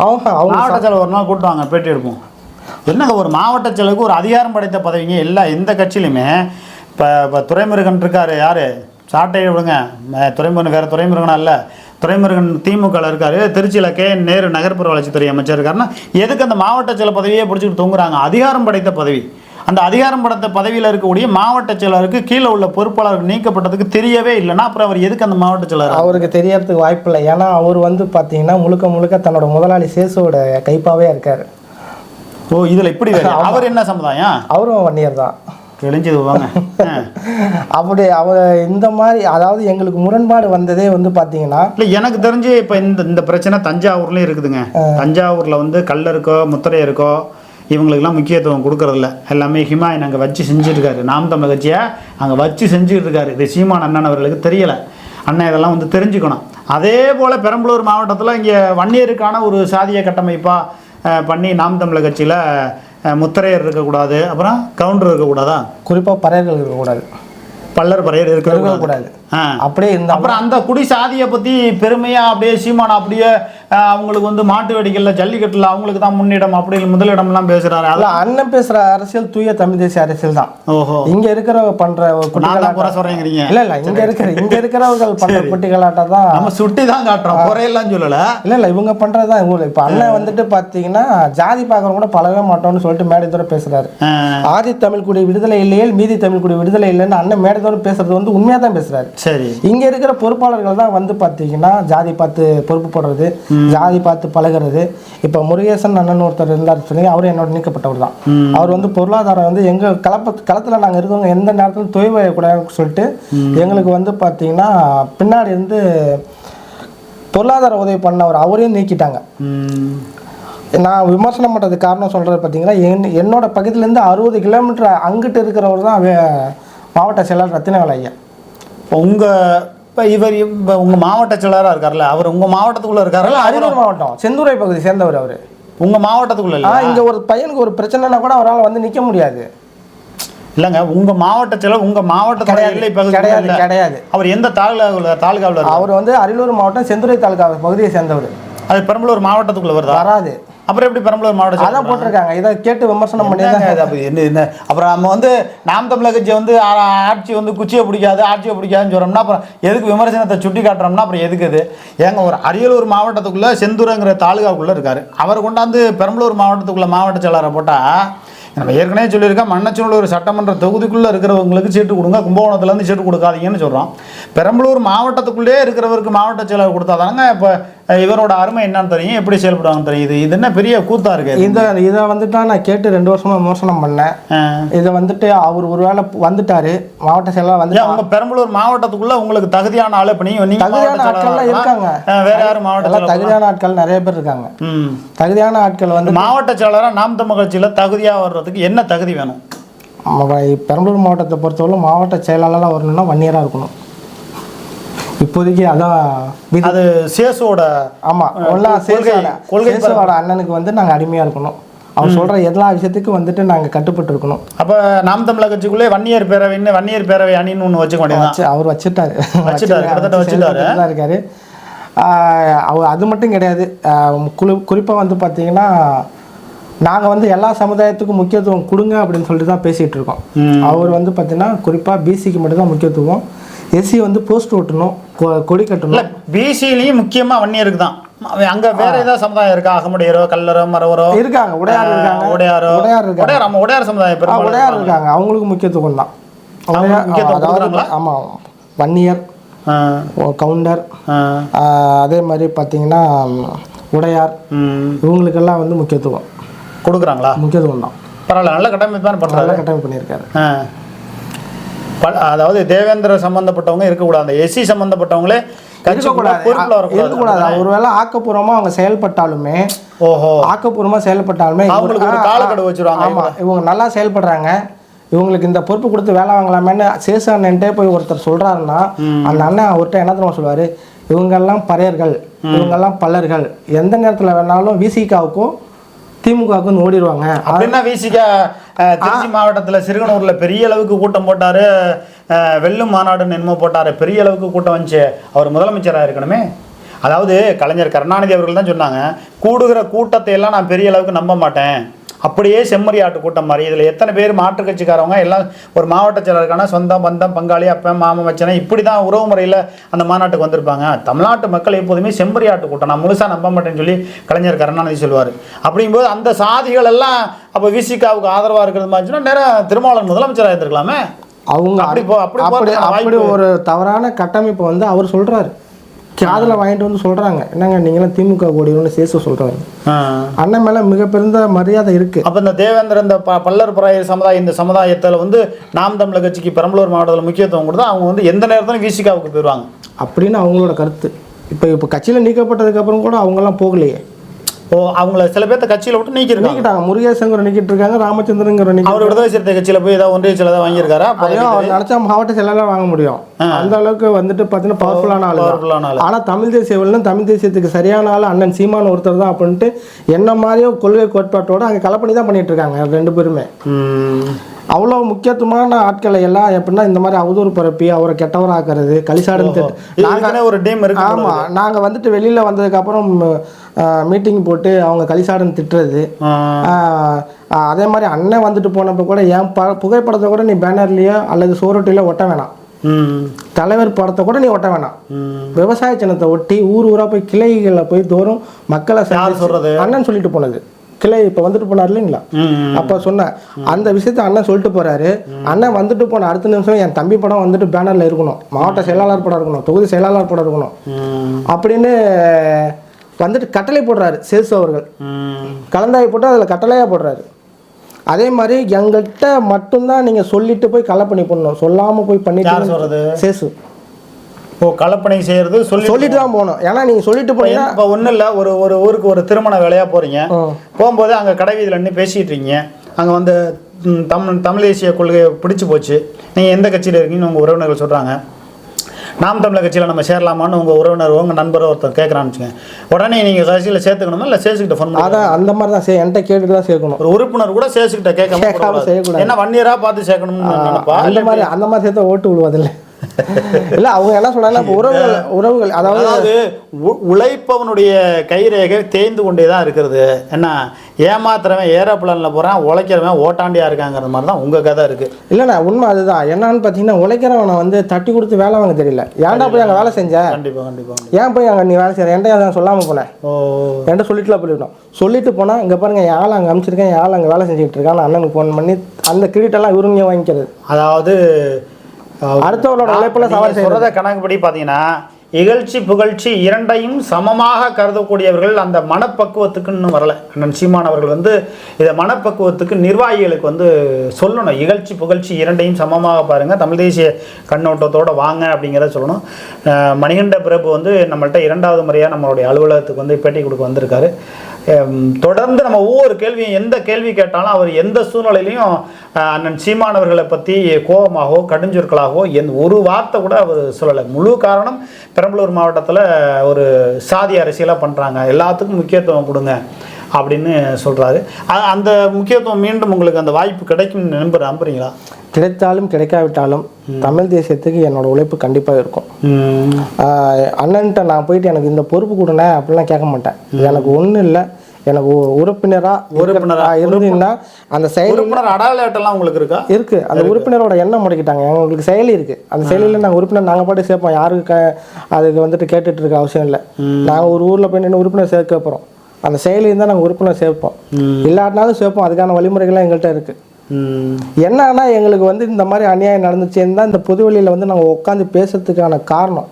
அவங்க அவங்க மாவட்ட செயலர் ஒரு நாள் கூப்பிட்டு வாங்க பேட்டி எடுப்போம். என்னங்க ஒரு மாவட்ட செயலருக்கு ஒரு அதிகாரம் படைத்த பதவிங்க எல்லா எந்த கட்சியிலுமே இப்போ இப்போ துரைமுருகன் இருக்காரு யார்? சாட்டை விடுங்க. துரைமுருகன் வேறு துரைமுருகனா இல்லை துரைமுருகன் திமுகவில் இருக்காரு. திருச்சியில் கே. நேரு நகர்ப்புற வளர்ச்சித்துறை அமைச்சர் இருக்காருன்னா எதுக்கு அந்த மாவட்ட செயலர் பதவியே பிடிச்சிட்டு தொங்குறாங்க? அதிகாரம் படைத்த பதவி. அந்த அதிகாரம் படைத்த பதவியில் இருக்கக்கூடிய மாவட்ட செயலருக்கு கீழே உள்ள பொறுப்பாளர் நீக்கப்பட்டதுக்கு தெரியவே இல்லைன்னா அப்புறம் அவர் எதுக்கு அந்த மாவட்ட செயலர்? அவருக்கு தெரியறதுக்கு வாய்ப்பு இல்லை. ஏன்னா அவர் வந்து பார்த்தீங்கன்னா முழுக்க முழுக்க தன்னோட முதலாளி சேசுவோட கைப்பாவே இருக்காரு. ஓ இதில் இப்படி. அவர் என்ன சமுதாயம்? அவரும் வன்னியர் தான். தெளிஞ்சது வாங்க. ஆ. அப்படி அவர் இந்த மாதிரி அதாவது எங்களுக்கு முரண்பாடு வந்ததே வந்து பார்த்தீங்கன்னா இல்லை எனக்கு தெரிஞ்சு இப்போ இந்த இந்த பிரச்சனை தஞ்சாவூர்லேயும் இருக்குதுங்க. தஞ்சாவூரில் வந்து கல்லருக்கோ முத்திரை இருக்கோ இவங்களுக்கெல்லாம் முக்கியத்துவம் கொடுக்கறதில்ல. எல்லாமே ஹிமாயன் அங்கே வச்சு செஞ்சுருக்காரு நாம் தமிழ் கட்சியை அங்கே வச்சு செஞ்சுட்டு இருக்காரு இது சீமான் அண்ணன் அவர்களுக்கு தெரியலை. அண்ணன் இதெல்லாம் வந்து தெரிஞ்சுக்கணும். அதே போல் பெரம்பலூர் மாவட்டத்தில் இங்கே வன்னியருக்கான ஒரு சாதிய கட்டமைப்பாக பண்ணி நாம் தமிழர் கட்சியில் முத்திரையர் இருக்கக்கூடாது அப்புறம் கவுண்டர் இருக்கக்கூடாதா? குறிப்பாக பறையர்கள் இருக்கக்கூடாது. பல்லர் பறையர் இருக்கக்கூடாது அப்படியே இருந்தால் அப்புறம் அந்த குடி சாதியை பத்தி பெருமையா அப்படியே சீமான் அப்படியே அவங்களுக்கு வந்து மாட்டு வேடிக்கையில் ஜல்லிக்கட்டுல அவங்களுக்கு தான் முன்னிடம் அப்படி முதலிடம்லாம் பேசுறாரு. அதான் அண்ணன் பேசுகிற அரசியல் தூய தமிழ் தேசிய அரசியல் தான். ஓஹோ. இங்க இருக்கிறவங்க பண்ற ஒரு நான் குறை சொல்றேங்கிறீங்க. இல்ல இல்ல இங்க இருக்கிற இங்க இருக்கிறவர்கள் பண்ற குட்டிகளாட்டம் தான் நம்ம சுட்டி தான் காட்டுறோம். குறையெல்லாம் சொல்லல. இல்ல இல்ல இவங்க பண்றதுதான் இவங்க இப்ப அண்ணன் வந்துட்டு பாத்தீங்கன்னா ஜாதி பார்க்கறவங்க கூட பழகவே மாட்டோம்னு சொல்லிட்டு மேடைத்தோட பேசுறாரு. ஆதி தமிழ் குடி விடுதலை இல்லையே மீதி தமிழ் குடி விடுதலை இல்லைன்னு அண்ணன் மேடைத்தோட பேசுறது வந்து உண்மையா தான் பேசுறாரு. சரி. இங்க இருக்கிற பொறுப்பாளர்கள் தான் வந்து பாத்தீங்கன்னா ஜாதி பார்த்து பொறுப்பு போடுறது ஜாதி பார்த்து பழகுறது. இப்ப முருகேசன் அண்ணன் ஒருத்தர் இருந்தார் சொன்னீங்க அவரு என்னோட நீக்கப்பட்டவர் தான். அவர் வந்து பொருளாதாரம் வந்து எங்க கலப்ப களத்துல நாங்க இருக்கவங்க எந்த நேரத்திலும் தொய்வடையக்கூடாதுன்னு சொல்லிட்டு எங்களுக்கு வந்து பாத்தீங்கன்னா பின்னாடி இருந்து பொருளாதார உதவி பண்ணவர் அவரையும் நீக்கிட்டாங்க. நான் விமர்சனம் பண்ணுறதுக்கு காரணம் சொல்கிறது பார்த்தீங்கன்னா என் என்னோட பக்கத்துலேருந்து அறுபது கிலோமீட்டர் அங்கிட்டு இருக்கிறவர் தான் மாவட்ட செயலாளர் ரத்தினவேல ஐயா இப்போ உங்க இப்போ இவர் இப்போ உங்க மாவட்ட செயலராக இருக்கார்ல அவர் உங்க மாவட்டத்துக்குள்ள இருக்காருல்ல அரியலூர் மாவட்டம். செந்துறை பகுதி சேர்ந்தவர் அவர். உங்க மாவட்டத்துக்குள்ள இங்கே ஒரு பையனுக்கு ஒரு பிரச்சனைனா கூட அவரால் வந்து நிற்க முடியாது. இல்லைங்க உங்க மாவட்ட செயலர் உங்க மாவட்டத்தோட எல்லை பகுதி கிடையாது கிடையாது. அவர் எந்த தாலுகாவில் தாலுகாவில் அவர் வந்து அரியலூர் மாவட்டம் செந்துறை தாலுகா பகுதியை சேர்ந்தவர். அது பெரம்பலூர் மாவட்டத்துக்குள்ள வருதா? வராது. அப்புறம் எப்படி பெரம்பலூர் மாவட்ட அதான் போட்டிருக்காங்க. இதை கேட்டு விமர்சனம் பண்ணி என்னங்க இது? அப்ப என்ன என்ன? அப்புறம் நம்ம வந்து நாம் தமிழக கட்சி வந்து ஆட்சி வந்து குச்சியை பிடிக்காது ஆட்சியை பிடிக்காதுன்னு சொல்றோம்னா அப்புறம் எதுக்கு விமர்சனத்தை சுட்டி காட்டுறோம்னா அப்புறம் எதுக்கு இது? ஏங்க ஒரு அரியலூர் மாவட்டத்துக்குள்ள செந்தூரங்கிற தாலுகாவுக்குள்ள இருக்காரு. அவர் கொண்டாந்து பெரம்பலூர் மாவட்டத்துக்குள்ள மாவட்ட செயலாளரை போட்டா நம்ம ஏற்கனவே சொல்லியிருக்கோம் மண்ணச்சநல்லூர் சட்டமன்ற தொகுதிக்குள்ளே இருக்கிறவங்களுக்கு சீட்டு கொடுங்க கும்பகோணத்துலேருந்து சீட்டு கொடுக்காதீங்கன்னு சொல்கிறோம் பெரம்பலூர் மாவட்டத்துக்குள்ளே இருக்கிறவருக்கு மாவட்ட செயலாளர் கொடுத்தாதாங்க இப்போ இவரோட அருமை என்னன்னு தெரியும். எப்படி செயல்படுவாங்கன்னு தெரியும். இது என்ன பெரிய கூத்தா இருக்கு இந்த இதை வந்துட்டு நான் கேட்டு ரெண்டு வருஷமா விமர்சனம் பண்ணேன். இதை வந்துட்டு அவர் ஒருவேளை வந்துட்டாரு. மாவட்ட செயலாளர் வந்து உங்க பெரம்பலூர் மாவட்டத்துக்குள்ள உங்களுக்கு தகுதியான ஆளு நீங்க தகுதியான ஆட்கள்லாம்? இருக்காங்க. வேற யாரும் மாவட்ட எல்லாம் செயலாளரா? தகுதியான ஆட்கள் நிறைய பேர் இருக்காங்க. தகுதியான ஆட்கள் வந்து மாவட்ட செயலாளரா நாம் தமிழ் கட்சியில தகுதியா வர்றதுக்கு என்ன தகுதி வேணும்? பெரம்பலூர் மாவட்டத்தை பொறுத்தவரை மாவட்ட செயலாளராக வரணும்னா வன்னியராக இருக்கணும். இப்போதைக்கு அதான் அது சேசுவோட ஆமா ஒன்றா கொள்கை- சேசுவோட சேசுவோட அண்ணனுக்கு வந்து நாங்கள் அடிமையாக இருக்கணும். அவர் சொல்ற எல்லா விஷயத்துக்கும் வந்துட்டு நாங்கள் கட்டுப்பட்டு இருக்கணும். அப்ப நாம் தமிழர் கட்சிக்குள்ளே வன்னியர் பேரவைன்னு வன்னியர் பேரவை அணின்னு ஒண்ணு வச்சுக்க வேண்டியதுதான். வச்சு அவர் வச்சுட்டாரு. வச்சுட்டாரு, இருக்காரு. அவர் அது மட்டும் கிடையாது. குழு குறிப்பாக வந்து பார்த்தீங்கன்னா நாங்கள் வந்து எல்லா சமுதாயத்துக்கும் முக்கியத்துவம் கொடுங்க அப்படின்னு சொல்லிட்டு தான் பேசிகிட்டு இருக்கோம். அவர் வந்து பார்த்தீங்கன்னா குறிப்பாக பிசிக்கு மட்டும்தான் முக்கியத்துவம். எஸ்சி வந்து போஸ்ட் ஓட்டணும் கொடி இல்ல கட்டணும் பிசிலையும் முக்கியமா வன்னியருக்கு தான். அங்க வேற ஏதாவது சமுதாயம் இருக்கா? அகமுடையரோ கல்லரோ மரவரோ இருக்காங்க உடையார் இருக்காங்க. உடையாரோ? உடையார் இருக்காங்க. உடையார் நம்ம உடையார் சமுதாயம் உடையார் இருக்காங்க. அவங்களுக்கு முக்கியத்துவம் தான். அதாவது? ஆமாம் வன்னியர் கவுண்டர் அதே மாதிரி பார்த்தீங்கன்னா உடையார். இவங்களுக்கெல்லாம் வந்து முக்கியத்துவம். கொடுக்குறாங்களா? முக்கியத்துவம் தான். பரவாயில்ல நல்ல கட்டமைப்பான நல்லா கட்டமைப்பு பண்ணியிருக்காரு. அதாவது தேவேந்திர சம்பந்தப்பட்டவங்க இருக்கக்கூடாது. அந்த எஸ்சி சம்பந்தப்பட்டவங்களே கட்சிக்குள்ள இருக்கக்கூடாது. ஒருவேளை ஆக்கப்பூர்வமாக அவங்க செயல்பட்டாலுமே ஓஹோ. ஆக்கப்பூர்வமாக செயல்பட்டாலுமே இவங்க- அவங்களுக்கு ஒரு ஆ, காலக்கெடு வச்சிருவாங்க ஆமா. இவங்க. நல்லா செயல்படுறாங்க. இவங்களுக்கு இந்த பொறுப்பு கொடுத்து வேலை வாங்கலாமேன்னு சேசு அண்ணன்ட்டே போய் ஒருத்தர் சொல்றாருன்னா அந்த அண்ணன் அவர்கிட்ட என்ன தெரியுமா சொல்லுவாரு? இவங்கெல்லாம் பறையர்கள் இவங்கெல்லாம் பல்லர்கள். எந்த நேரத்தில் வேணாலும் விசிகாவுக்கும் திமுகவுக்கும் ஓடிடுவாங்க. அப்படின்னா விசிகா திருச்சி மாவட்டத்துல சிறுகனூர்ல பெரிய அளவுக்கு கூட்டம் போட்டாரு. வெல்லும் மாநாடுன்னு என்னமோ போட்டாரு. பெரிய அளவுக்கு கூட்டம் வந்துச்சு. அவர் முதலமைச்சராக இருக்கணுமே. அதாவது கலைஞர் கருணாநிதி அவர்கள் தான் சொன்னாங்க. கூடுகிற கூட்டத்தை எல்லாம் நான் பெரிய அளவுக்கு நம்ப மாட்டேன். அப்படியே செம்மறியாட்டு கூட்டம் மாதிரி. இதில் எத்தனை பேர் மாற்றுக் கட்சிக்காரவங்க? எல்லாம் ஒரு மாவட்ட செயலருக்கான சொந்தம் பந்தம் பங்காளி அப்பன் மாமன் மச்சனை இப்படி தான் உறவு முறையில் அந்த மாநாட்டுக்கு வந்திருப்பாங்க. தமிழ்நாட்டு மக்கள் எப்போதுமே செம்பரியாட்டு கூட்டம். நான் முழுசாக நம்ப மாட்டேன்னு சொல்லி கலைஞர் கருணாநிதி சொல்லுவார். அப்படிங்கும்போது அந்த சாதிகள் எல்லாம் அப்போ விசிகாவுக்கு ஆதரவாக இருக்கிறது மாதிரி சொன்னா நேரம் திருமாவளவன் முதலமைச்சராக இருந்திருக்கலாமே? அவங்க அப்படி அப்படி ஒரு தவறான கட்டமைப்பை வந்து அவர் சொல்றாரு. காதுல வாங்கிட்டு வந்து சொல்றாங்க. என்னங்க நீங்களும் திமுக ஓடிடும்னு சேசு சொல்றாரு அண்ணன் மேல மிக பெருந்த மரியாதை இருக்கு. அப்போ இந்த தேவேந்திர இந்த ப பல்லர் பிராய சமுதாயம் இந்த சமுதாயத்தில் வந்து நாம் தமிழர் கட்சிக்கு பெரம்பலூர் மாவட்டத்தில் முக்கியத்துவம் கொடுத்தா அவங்க வந்து எந்த நேரத்திலும் விசிகாவுக்கு போயிடுவாங்க அப்படின்னு அவங்களோட கருத்து. இப்போ இப்போ கட்சியில் நீக்கப்பட்டதுக்கு அப்புறம் கூட அவங்கெல்லாம் போகலையே. ஓ அவங்கள சில பேர்த்த கட்சியில் விட்டு நீக்கிருக்காங்க. நீக்கிட்டாங்க. முருகேசங்கிற நீக்கிட்டு இருக்காங்க ராமச்சந்திரங்கிற நீக்கி அவர் விடுதலை சிறுத்தை கட்சியில் போய் ஏதாவது ஒன்றிய சில ஏதாவது வாங்கியிருக்காரா அவர் நினைச்சா மாவட்ட செயலாளர் வாங்க முடியும். அந்த அளவுக்கு வந்துட்டு பார்த்தீங்கன்னா பவர்ஃபுல்லான ஆளு தான். பவர்ஃபுல்லான ஆளு. ஆனா தமிழ் தேசிய தமிழ் தேசியத்துக்கு சரியான ஆள் அண்ணன் சீமான் ஒருத்தர் தான் அப்படின்ட்டு என்ன மாதிரியோ கொள்கை கோட்பாட்டோட அங்கே கலப்பணி தான் பண்ணிட்டு இருக்காங்க ரெண்டு பேருமே. அவ்வளோ முக்கியத்துவமான ஆட்களை எல்லாம் எப்படின்னா இந்த மாதிரி அவதூறு பரப்பி அவரை கெட்டவராக்குறது கலிசாடுன்னு இதுக்குன்னே ஒரு டீம் இருக்கு ஆமா. நாங்க வந்துட்டு வெளியில வந்ததுக்கு அப்புறம் மீட்டிங் போட்டு அவங்க கலிசாடுன்னு திட்டுறது. அதே மாதிரி அண்ணன் வந்துட்டு போனப்போ கூட என் ப புகைப்படத்தை கூட நீ பேனர்லயோ அல்லது சோரட்டிலோ ஒட்ட வேணாம். ம். தலைவர் படத்தை கூட நீ ஒட்ட வேணாம். விவசாய சின்னத்தை ஒட்டி ஊர் ஊரா போய் கிளைகளில் போய் தோறும் மக்களை சொல்றது? அண்ணன் சொல்லிட்டு போனது. கிளை இப்போ வந்துட்டு போனார் இல்லைங்களா. அப்போ சொன்னேன் அந்த விஷயத்த அண்ணன் சொல்லிட்டு போறாரு. அண்ணன் வந்துட்டு போன அடுத்த நிமிஷம் என் தம்பி படம் வந்துட்டு பேனர்ல இருக்கணும். மாவட்ட செயலாளர் படம் இருக்கணும் தொகுதி செயலாளர் படம் இருக்கணும். அப்படின்னு வந்துட்டு கட்டளை போடுறாரு சேசு அவர்கள். கலந்தாய் போட்டு அதில் கட்டளையாக போடுறாரு. அதே மாதிரி எங்கள்கிட்ட மட்டும்தான் நீங்கள் சொல்லிட்டு போய் கலப்பணி பண்ணணும் சொல்லாமல் போய் பண்ணிட்டு சேசு. ஓ கலப்பணி செய்யறது சொல்லி சொல்லிட்டு தான் போகணும். ஏன்னா நீங்கள் சொல்லிட்டு போனீங்கன்னா இப்போ ஒன்றும் இல்லை. ஒரு ஒரு ஊருக்கு ஒரு திருமண வேலையாக போகிறீங்க. போகும்போது அங்கே கடை வீதியில் நின்று பேசிகிட்டு இருக்கீங்க. அங்கே வந்து தமிழ் தமிழ் தேசிய கொள்கையை பிடிச்சி போச்சு. நீங்கள் எந்த கட்சியில் இருக்கீங்கன்னு உங்கள் உறவினர்கள் சொல்கிறாங்க நாம் தமிழர் கட்சியில் நம்ம சேரலாமான்னு உங்கள் உறவினர் உங்கள் நண்பர் ஒருத்தர் கேட்குறான்னு வச்சுங்க உடனே நீங்கள் கட்சியில் சேர்த்துக்கணுமா இல்லை சேசுக்கிட்ட ஃபோன் அதான் அந்த மாதிரி தான் சே என்கிட்ட கேட்டுட்டு தான் சேர்க்கணும். ஒரு உறுப்பினர் கூட கேட்காம கேட்காம போடக்கூடாது. செய்யக்கூடாது. என்ன வன்னியராக பார்த்து சேர்க்கணும்னு நினைப்பா? அந்த மாதிரி அந்த மாதிரி சேர்த்தா ஓட்டு விழுவதில்லை. இல்ல அவங்க என்ன சொல்றாங்கன்னா இப்போ உறவுகள் உறவுகள் அதாவது உழைப்பவனுடைய கைரேகை தேய்ந்து கொண்டே தான் இருக்கிறது. என்ன? ஏமாத்துறவன் ஏரோப்ளானில் போகிறான் உழைக்கிறவன் ஓட்டாண்டியா இருக்காங்கிற மாதிரி தான் உங்கள் கதை இருக்குது இல்லைண்ணா உண்மை அதுதான். என்னன்னு பார்த்தீங்கன்னா உழைக்கிறவனை வந்து தட்டி கொடுத்து வேலை வாங்க தெரியல. ஏன்டா போய் அங்கே வேலை செஞ்ச? கண்டிப்பாக கண்டிப்பாக ஏன் போய் அங்கே நீ வேலை செய்கிற என்கிட்ட அதை சொல்லாமல் போனேன் என்கிட்ட சொல்லிட்டுலாம் போயிடணும் சொல்லிட்டு போனால் இங்கே பாருங்க என் ஆள் அங்கே அனுப்பிச்சிருக்கேன் என் ஆள் அங்கே வேலை செஞ்சுட்டு இருக்கான் அண்ணனுக்கு ஃபோன் பண்ணி அந்த கிரெடிட்டெல்லாம் இவருங்க வாங்கிக்கிறது. அதாவது அஹ், அடுத்தவரோட உழைப்புல செய்யறது. சொல்றத கணக்குப்படி பார்த்தீங்கன்னா இகழ்ச்சி புகழ்ச்சி இரண்டையும் சமமாக கருதக்கூடியவர்கள் அந்த மனப்பக்குவத்துக்கு இன்னும் வரல. அண்ணன் சீமான் அவர்கள் வந்து இதை மனப்பக்குவத்துக்கு நிர்வாகிகளுக்கு வந்து சொல்லணும். இகழ்ச்சி புகழ்ச்சி இரண்டையும் சமமாக பாருங்க. தமிழ் தேசிய கண்ணோட்டத்தோட வாங்க அப்படிங்கிறத சொல்லணும். மணிகண்ட பிரபு வந்து நம்மள்ட்ட இரண்டாவது முறையாக நம்மளுடைய அலுவலகத்துக்கு வந்து பேட்டி கொடுக்க வந்திருக்காரு. தொடர்ந்து நம்ம ஒவ்வொரு கேள்வியும் எந்த கேள்வி கேட்டாலும் அவர் எந்த சூழ்நிலையிலையும் அண்ணன் சீமானவர்களை பற்றி கோபமாகவோ கடுஞ்சொற்களாகவோ எந்த ஒரு வார்த்தை கூட அவர் சொல்லலை. முழு காரணம் பெரம்பலூர் மாவட்டத்தில் ஒரு சாதி அரசியலாக பண்ணுறாங்க எல்லாத்துக்கும் முக்கியத்துவம் கொடுங்க. அப்படின்னு சொல்கிறாரு அந்த முக்கியத்துவம் மீண்டும் உங்களுக்கு அந்த வாய்ப்பு கிடைக்கும்னு நம்புற நம்புறீங்களா? கிடைத்தாலும் கிடைக்காவிட்டாலும் தமிழ் தேசியத்துக்கு என்னோட உழைப்பு கண்டிப்பாக இருக்கும். அண்ணன்ட்ட நான் போயிட்டு எனக்கு இந்த பொறுப்பு கொடுனே அப்படிலாம் கேட்க மாட்டேன். எனக்கு ஒன்றும் இல்லை. எனக்கு உறுப்பினரா உறுப்பினரா? இருந்தீங்கன்னா அந்த செயல் உறுப்பினர் அடாலட்டெல்லாம் உங்களுக்கு இருக்கா? இருக்கு. அந்த உறுப்பினரோட எண்ணம் முடக்கிட்டாங்க. எங்களுக்கு செயலி இருக்கு. அந்த செயலியில் நாங்கள் உறுப்பினர் நாங்கள் பாட்டு சேர்ப்போம். யாருக்கு அதுக்கு வந்துட்டு கேட்டுட்டு இருக்க அவசியம் இல்லை. நாங்கள் ஒரு ஊரில் போய் நின்று உறுப்பினர் சேர்க்க போகிறோம் அந்த செயலி இருந்தால் நாங்கள் உறுப்பினர் சேர்ப்போம். இல்லாட்டினாலும் சேர்ப்போம். அதுக்கான வழிமுறைகள்லாம் எங்கள்கிட்ட இருக்கு. ம். என்னன்னா எங்களுக்கு வந்து இந்த மாதிரி அநியாயம் நடந்துச்சுன்னு தான் இந்த பொதுவெளியில் வந்து நாங்கள் உட்காந்து பேசுறதுக்கான காரணம்.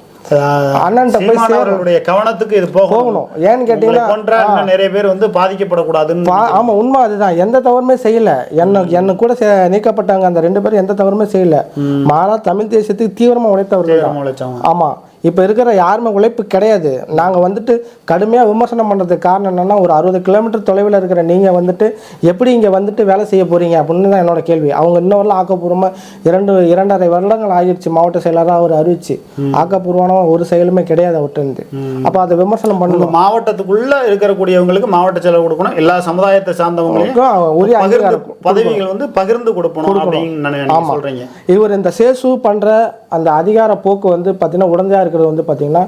அண்ணன்ட்ட போய் அவர்களுடைய கவனத்துக்கு இது போகணும். ஏன்னு கேட்டிங்கன்னா நிறைய பேர் வந்து பாதிக்கப்படக்கூடாதுன்னு பா ஆமாம் உண்மை அதுதான். எந்த தவறுமே செய்யல. என்ன என்ன கூட நீக்கப்பட்டாங்க. அந்த ரெண்டு பேரும் எந்த தவறுமே செய்யல. மாறா தமிழ் தேசியத்துக்கு தீவிரமாக உழைத்தவர்கள் தான். ஆமாம் இப்போ இருக்கிற யாருமே உழைப்பு கிடையாது. நாங்கள் வந்துட்டு கடுமையாக விமர்சனம் பண்ணுறதுக்கு காரணம் என்னன்னா ஒரு அறுபது கிலோமீட்டர் தொலைவில் இருக்கிற நீங்கள் வந்துட்டு எப்படி இங்கே வந்துட்டு வேலை செய்ய போகிறீங்க அப்படின்னு தான் என்னோட கேள்வி. அவங்க இன்னொருலாம் ஆக்கப்பூர்வமாக இரண்டு இரண்டரை வருடங்கள் ஆகிடுச்சு மாவட்ட செயலராக அவர் அறிவிச்சு. ஆக்கப்பூர்வமான ஒரு செயலுமே கிடையாது அவர்கிட்ட அப்போ அதை விமர்சனம் பண்ணணும். மாவட்டத்துக்குள்ள இருக்கக்கூடியவங்களுக்கு மாவட்ட செலவு கொடுக்கணும் எல்லா சமுதாயத்தை சார்ந்தவங்களையும் உரிய பதவிகள் வந்து பகிர்ந்து கொடுக்கணும் அப்படின்னு இவர் இந்த சேசு பண்ணுற அந்த அதிகார போக்கு வந்து பார்த்தீங்கன்னா உடந்தையாக இருக்கிறது வந்து பார்த்தீங்கன்னா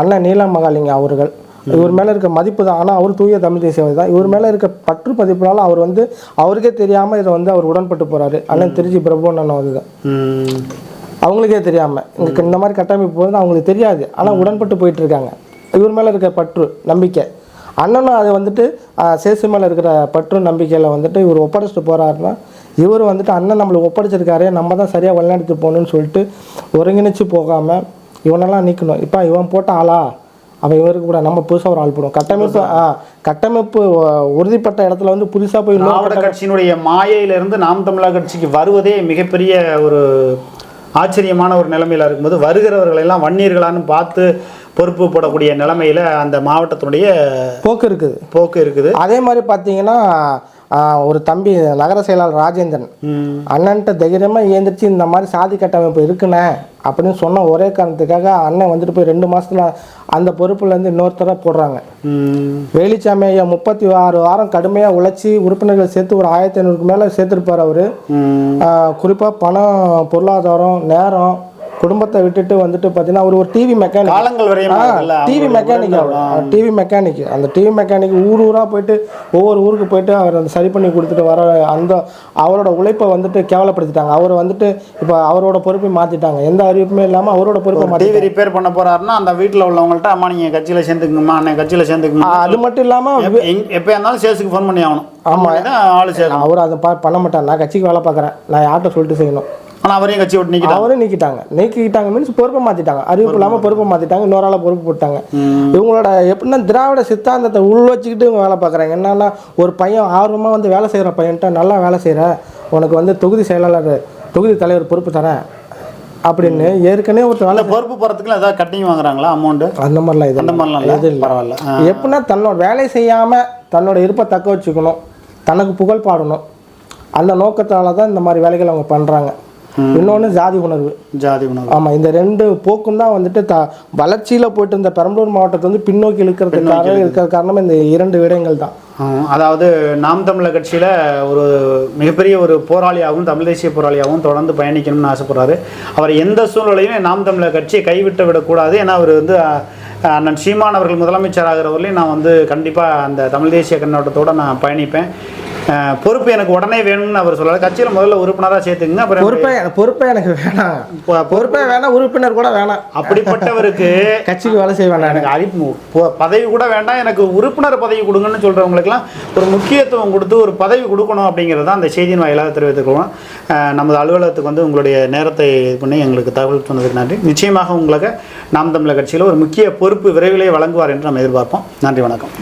அண்ணன் நீலம் மகாலிங்க அவர்கள். இவர் மேலே இருக்க மதிப்பு தான். ஆனால் அவர் தூய தமிழ் தேசியவாதி தான். இவர் மேலே இருக்க பற்று பதிப்புனால அவர் வந்து அவருக்கே தெரியாமல் இதை வந்து அவர் உடன்பட்டு போகிறாரு அண்ணன் திருச்சி பிரபு அண்ணன் அதுதான். அவங்களுக்கே தெரியாமல் இங்கே இந்த மாதிரி கட்டமைப்பு வந்து அவங்களுக்கு தெரியாது. ஆனால் உடன்பட்டு போயிட்டு இருக்காங்க. இவர் மேலே இருக்க பற்று நம்பிக்கை. அண்ணனும் அது வந்துட்டு சேசு மேலே இருக்கிற பற்று நம்பிக்கையில் வந்துட்டு இவர் ஒப்படைச்சிட்டு போகிறாருன்னா இவர் வந்துட்டு அண்ணன் நம்மளுக்கு ஒப்படைச்சிருக்காரு. நம்ம தான் சரியாக வழிநடத்தி போகணும்னு சொல்லிட்டு ஒருங்கிணைச்சு போகாமல் இவனெல்லாம் நீக்கணும். இப்போ இவன் போட்ட ஆளா? அவன் இவருக்கு கூட நம்ம புதுசாக ஒரு ஆள் போடும் கட்டமைப்பு கட்டமைப்பு உறுதிப்பட்ட இடத்துல வந்து புதுசாக போய் திராவிட கட்சியினுடைய மாயையிலிருந்து நாம் தமிழர் கட்சிக்கு வருவதே மிகப்பெரிய ஒரு ஆச்சரியமான ஒரு நிலைமையில இருக்கும்போது வருகிறவர்கள் எல்லாம் வன்னியர்களான்னு பார்த்து பொறுப்பு போடக்கூடிய நிலைமையில அந்த மாவட்டத்தினுடைய போக்கு இருக்குது. போக்கு இருக்குது. அதே மாதிரி பார்த்தீங்கன்னா ஒரு தம்பி நகர செயலாளர் ராஜேந்திரன். அண்ணன்ட்ட தைரியமாக ஏந்திரிச்சு இந்த மாதிரி சாதி கட்டமைப்பு இருக்குண்ணே அப்படின்னு சொன்ன ஒரே காரணத்துக்காக அண்ணன் வந்துட்டு போய் ரெண்டு மாசத்துல அந்த பொறுப்புலேருந்து இன்னொருத்தரை போடுறாங்க. வேலிச்சாமி ஐயா முப்பத்தி ஆறு வாரம் கடுமையாக உழைச்சி உறுப்பினர்கள் சேர்த்து ஒரு ஆயிரத்தி ஐநூறுக்கு மேலே சேர்த்துருப்பார் அவர். குறிப்பாக பணம் பொருளாதாரம் நேரம் குடும்பத்தை விட்டுட்டு வந்துட்டு பார்த்தீங்கன்னா அவர் ஒரு டிவி மெக்கானிக் காலங்கள் வரையும். TV mechanic. அவர் டிவி மெக்கானிக் அந்த டிவி மெக்கானிக் ஊர் ஊராக போயிட்டு ஒவ்வொரு ஊருக்கு போயிட்டு அவர் அந்த சரி பண்ணி கொடுத்துட்டு வர அந்த அவரோட உழைப்பை வந்துட்டு கேவலப்படுத்திட்டாங்க. அவர் வந்துட்டு இப்போ அவரோட பொறுப்பை மாற்றிட்டாங்க எந்த அறிவிப்புமே இல்லாமல் அவரோட பொறுப்பை டிவி ரிப்பேர் பண்ண போறாருன்னா அந்த வீட்டில் உள்ளவங்கள்ட்ட அம்மா நீங்க கட்சியில சேர்ந்துக்குங்கம்மா அண்ணன் கட்சியில சேர்ந்துக்குமா அது மட்டும் இல்லாமல் எப்போ இருந்தாலும் சேல்ஸுக்கு ஃபோன் பண்ணி ஆகணும். ஆமா. தான் ஆளு சேர்க்கணும் அவர் அதை பண்ண மாட்டார். நான் கட்சிக்கு வேலை பார்க்குறேன். நான் யார்கிட்ட சொல்லிட்டு செய்யணும்? ஆனா அவரையும் கட்சி விட்டு நிக்கிட்டாங்க. அவரும் நீக்கிட்டாங்க. நீக்கிட்டாங்க மீன்ஸ் பொறுப்பை மாற்றிட்டாங்க அறிவிப்பு இல்லாமல் பொறுப்பை மாற்றிட்டாங்க இன்னொரு ஆளை பொறுப்பு போட்டாங்க. இவங்களோட எப்படின்னா திராவிட சித்தாந்தத்தை உள் வச்சுக்கிட்டு இவங்க வேலை பார்க்குறாங்க. என்னன்னா ஒரு பையன் ஆர்வமாக வந்து வேலை செய்கிற பையன்ட்ட நல்லா வேலை செய்கிற உனக்கு வந்து தொகுதி செயலாளர் தொகுதி தலைவர் பொறுப்பு தரேன் அப்படின்னு ஏற்கனவே ஒருத்தர் வேலை பொறுப்பு போறதுக்குலாம் ஏதாவது கட்டிங் வாங்குறாங்களா அமௌண்ட் அந்த மாதிரிலாம் இது அந்த மாதிரிலாம் இல்லை? பரவாயில்ல. எப்படின்னா தன்னோட வேலை செய்யாமல் தன்னோட இருப்பை தக்க வச்சுக்கணும். தனக்கு புகழ் பாடணும். அந்த நோக்கத்தால தான் இந்த மாதிரி வேலைகள் அவங்க பண்ணுறாங்க இன்னொன்று ஜாதி உணர்வு. ஜாதி உணவு ஆமாம் இந்த ரெண்டு போக்கும் தான் வந்துட்டு த வளர்ச்சியில் போயிட்டு இருந்த பெரம்பலூர் மாவட்டத்தை வந்து பின்னோக்கி இழுக்கிறதுக்காக இருக்கிற காரணம் இந்த இரண்டு விடயங்கள் தான். அதாவது நாம் தமிழர் கட்சியில் ஒரு மிகப்பெரிய ஒரு போராளியாகவும் தமிழ் தேசிய போராளியாகவும் தொடர்ந்து பயணிக்கணும்னு ஆசைப்படுறாரு. அவர் எந்த சூழ்நிலையும் நாம் தமிழர் கட்சியை கைவிட்டு விடக்கூடாது ஏன்னா அவர் வந்து அண்ணன் சீமான் அவர்கள் முதலமைச்சர் ஆகிறவர்களையும் நான் வந்து கண்டிப்பாக அந்த தமிழ் தேசிய கண்ணோட்டத்தோடு நான் பயணிப்பேன். பொறுப்பு எனக்கு உடனே வேணும்னு அவர் சொல்லலை. கட்சியில் முதல்ல உறுப்பினராக சேர்த்துங்க அப்புறம் பொறுப்பே பொறுப்பே எனக்கு வேணாம். பொறுப்பே வேணாம் உறுப்பினர் கூட வேணாம். அப்படிப்பட்டவருக்கு கட்சிக்கு வேலை செய்ய வேணாம் எனக்கு அறிவு பதவி கூட வேண்டாம். எனக்கு உறுப்பினர் பதவி கொடுங்கன்னு சொல்கிறவங்களுக்குலாம் ஒரு முக்கியத்துவம் கொடுத்து ஒரு பதவி கொடுக்கணும் அப்படிங்கிறது தான் அந்த செய்தியின் வாயிலாக தெரிவித்துக்கிறோம் நமது அலுவலகத்துக்கு வந்து உங்களுடைய நேரத்தை இது பண்ணி எங்களுக்கு தகவல் சொன்னதுக்கு நன்றி. நிச்சயமாக உங்களுக்கு நாம் தமிழர் கட்சியில் ஒரு முக்கிய பொறுப்பு விரைவிலே வழங்குவார் என்று நம்ம எதிர்பார்ப்போம். நன்றி வணக்கம்.